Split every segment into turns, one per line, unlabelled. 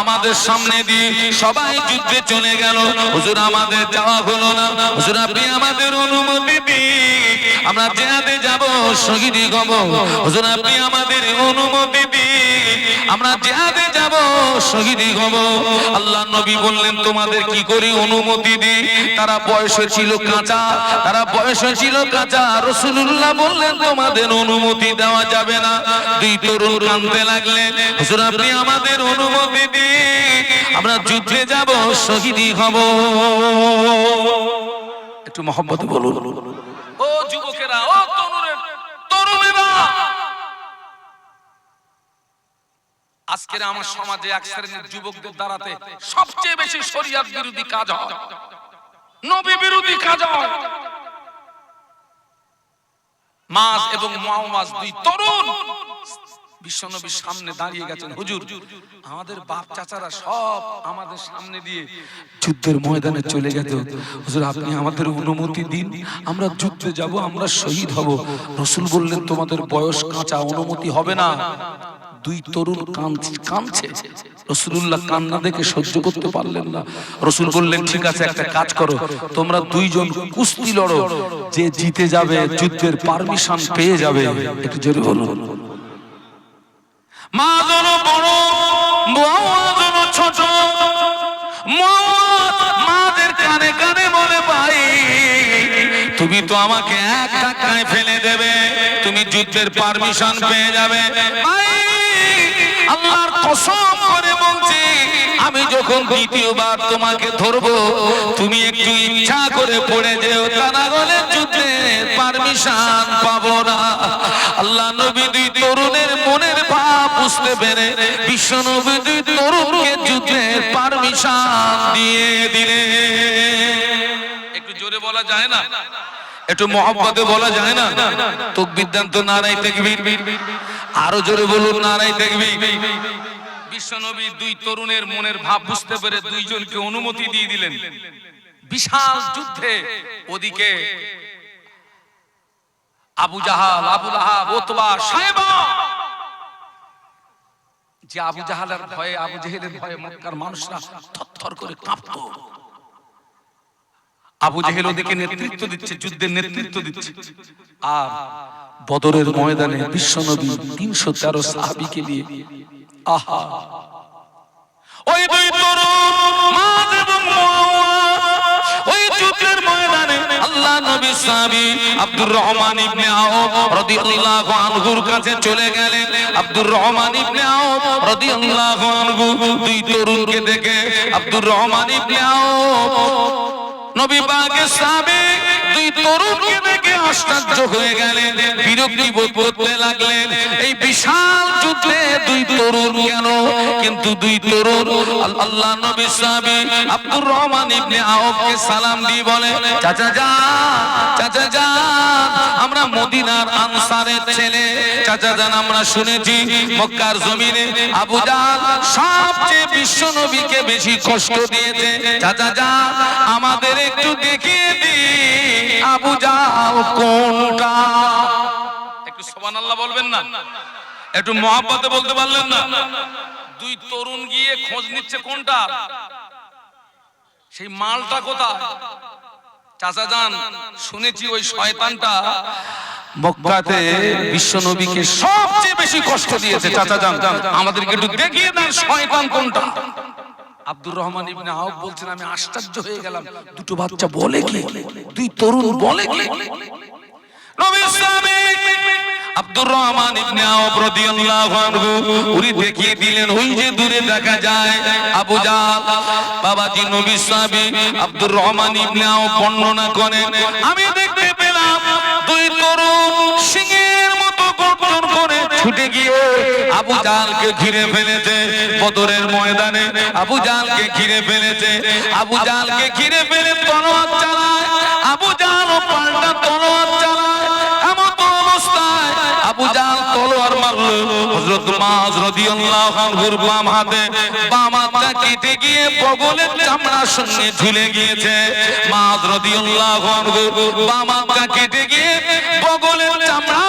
আমাদের সামনে দিয়ে সবাই যুদ্ধে চলে গেল, হুজুর, আমাদের যাওয়া হলো না। হুজুর অনুমতি দিন। আমরা জেহাদে যাব, শহীদি হব হুজুর, আপনি আমাদের অনুমতি দিন। আমরা জেহাদে যাব শহীদি হব। আল্লাহ নবী বললেন তোমাদের কি করে অনুমতি দিই তারা বয়সে ছিল কাঁচা তারা বয়সে ছিল কাঁচা। রসুল্লাহ বললেন তোমাদের অনুমতি দেওয়া যাবে না। দুই তরুণ কাঁদতে লাগলেন হুজুর আপনি আমাদের অনুমতি দিন আমরা যুদ্ধে যাব শহীদি হব। একটু মোহাম্মদ বলুন। ও যুবকেরা ও তরুণের তরুণেরা আজকের আমার সমাজে এক শ্রেণির যুবকদের দ্বারাতে সবচেয়ে বেশি শরিয়াত বিরোধী কাজ হয়। নবী বিরোধী কাজ হয়। মাছ এবং মাছ দুই তরুণ। বিশ্বনবীর সামনে দাঁড়িয়ে গেছেন, হুজুর, আমাদের বাপ চাচারা সব আমাদের সামনে দিয়ে যুদ্ধের ময়দানে চলে গেছে। হুজুর, আপনি আমাদের অনুমতি দিন। আমরা যুদ্ধে যাব, আমরা শহীদ হব। রসুল বললেন, তোমাদের বয়স কাঁচা, অনুমতি হবে না। দুই তরুণ কাঁদছে রসুল্লাহ কান্না দেখে সহ্য করতে পারলেন না। রসুল বললেন, ঠিক আছে, একটা কাজ করো। তোমরা দুইজন কুস্তি লড়ো। যে জিতে যাবে যুদ্ধের পারমিশন পেয়ে যাবে। একটু জোরে বলে তুমি তো আমাকে এক ধাক্কায় ফেলে দেবে। তুমি যুদ্ধের পারমিশন পেয়ে যাবে। আল্লাহর কসম করে বলছি, আমি যখন দ্বিতীয়বার তোমাকে ধরবো, তুমি একটু ইচ্ছা করে পড়ে যেও, তা যুদ্ধের পারমিশন পাবো না। আল্লাহ নবী দুই তরুণের মনের ভাব বুঝতে পেরে বিশ্ব নবী দুই তরুণকে যুদ্ধের পারমিশন দিয়ে দিলে। একটু জোরে বলা যায় না? একটু মহব্বতে বলা যায় না? তোক বিদ্যান্ত নারাই দেখবি আরও জোরে বলুন নারাই দেখবি বিশ্বনবী দুই তরুণের মনের ভাব বুঝতে পেরে দুইজনকে অনুমতি দিয়ে দিলেন। বিশাল যুদ্ধে ওদিকে আবু জাহাল আবু লাহাব ওতবা সাহেবা। যে আবু জাহালের ভয়ে আবু জেহেলের ভয়ে মক্কার মানুষরা থরথর করে কাঁপতো। আবু জেহেল ওদিকে নেতৃত্ব দিচ্ছে যুদ্ধের নেতৃত্ব দিচ্ছে। আর বদরের ময়দানে বিশ্বনবী তিনশো তেরো সাহাবিকে নিয়ে আহা। ওই দুই আল্লাহ আব্দুর রহমান ইবনে আওফ রাদিয়াল্লাহু আনহুর কাছে চলে গেলেন। আব্দুর রহমান ইবনে আওফ রাদিয়াল্লাহু আনহু দুই তরুণকে দেখে, আব্দুর রহমান ইবনে আওফ নবী পাকের সাহাবী দুই আশ্চর্য হয়ে গেলেন, বিরক্তি বোধ করতে লাগলেন। এই বিশাল যুদ্ধে দুই তরুণ কেন? কিন্তু দুই তরুণ আল্লাহ নবী আব্দুর রহমান ইবনে আওফকে সালাম দিয়ে বলে, চাচা যান চাচা যান আমরা মদিনার আনসারের ছেলে। চাচা যান, আমরা শুনেছি মক্কার জমিনে আবু জাল সবচেয়ে বিশ্ব নবীকে বেশি কষ্ট দিয়েছে। চাচা যান আমাদের একটু দেখিয়ে আবু জাল কোনটা? একটু সুবহানাল্লাহ বলবেন না? একটু মহাব্বতে বলতে পারলেন না? দুই তরুণ গিয়ে খোঁজ নিচ্ছে কোনটা? সেই মালটা কোথায়? চাচা যান শুনেছি ওই শয়তানটা মক্কাতে বিশ্ব নবীকে সবচেয়ে বেশি কষ্ট দিয়েছে। চাচা যান। আমাদেরকে একটু দেখিয়ে দেন শয়তান কোনটা। আব্দুর রহমান ইবনে আউফ বলছেন আমি আশ্চর্য হয়ে গেলাম। দুটো বাচ্চা বলে কি? দুই তরুণ বলে কি? নবী আব্দুর রহমান ইবনে আওফ রাদিয়াল্লাহু আনহু উনি দেখিয়ে দিলেন ওই যে দূরে দেখা যায় আবু জাল বাবাজি নবী সাহাবী আব্দুর রহমান ইবনে আওফ বর্ণনা করেন আমি দেখতে পেলাম দুই তরুণ সিংহের গর্জন করে ছুটে গিয়ে আবু জালকে ঘিরে ফেলেছে বদরের ময়দানে। আবু জালকে ঘিরে ফেলেছে। আবু জালকে ঘিরে ফেলে তলোয়ার চালায়। আবু জাল পাল্টা তলোয়ার চালায়। এমন অবস্থায় আবু জাল তলোয়ার মারলো। হযরত মাজ রাদিয়াল্লাহু আনহুর বাম হাতে। বাম হাতটা কেটে গিয়ে বগলের চামড়ার সঙ্গে ঝুলে গিয়েছে। মাজ রাদিয়াল্লাহু আনহু বাম হাতটা কেটে গিয়ে বগলের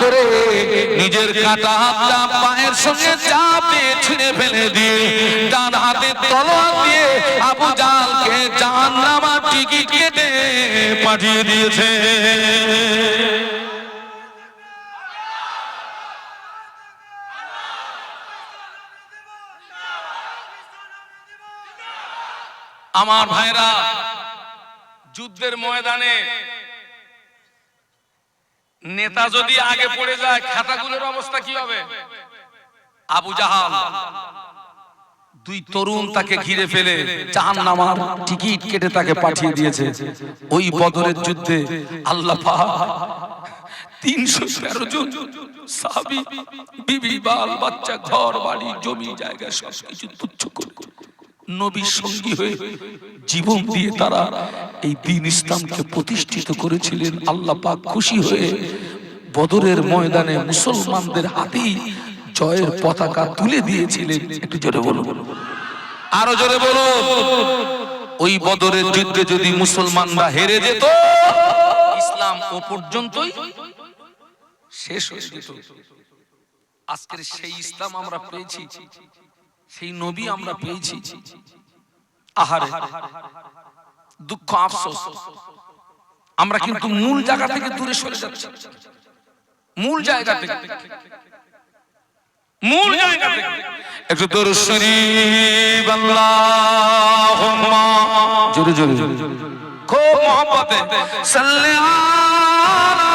করে নিজের কাটা হাতটা পায়ের সঙ্গে চাপ ছিঁড়ে ফেলে দিয়ে ডান হাতে তলোয়ার দিয়ে আবু জালকে জাহান্নামার টিকিট কেটে পাঠিয়ে দিয়েছে। আমার ভাইরা, যুদ্ধের ময়দানে নেতা যদি আগে পড়ে যায়, খাতাগুলোর অবস্থা কি হবে? আবু জাহাল, দুই তরুণ তাকে ঘিরে ফেলে জাহান নামার টিকিট কেটে তাকে পাঠিয়ে দিয়েছে। ওই বদরের যুদ্ধে আল্লাহ তিনশো তেরো জন বিবি, বাল, বাচ্চা, ঘর, বাড়ি, জমি, জায়গা সবকিছু তুচ্ছ করে নবীর সঙ্গী হয়ে জীবন দিয়ে তারা এই দিন ইসলামকে প্রতিষ্ঠিত করেছিলেন। আল্লাহ পাক খুশি হয়ে বদরের ময়দানে মুসলমানদের হাতেই জয়ের পতাকা তুলে দিয়েছিলেন। একটু জোরে বলুন। আরও জোরে বলুন। ওই বদরের যুদ্ধে যদি মুসলমানরা হেরে যেত ইসলাম ও পর্যন্তই শেষ হয়ে যেত। আজকের সেই ইসলাম আমরা পেয়েছি। সেই নবী আমরা পেয়েছি। আহারে। দুঃখ আফসোস। আমরা কিন্তু মূল জায়গা থেকে দূরে সরে যাচ্ছি। মূল জায়গা থেকে। মূল জায়গা থেকে। একটু তোর শরীফ আল্লাহুম্মা জোরে জোরে। খুব মহব্বতে। সাল্লি আলা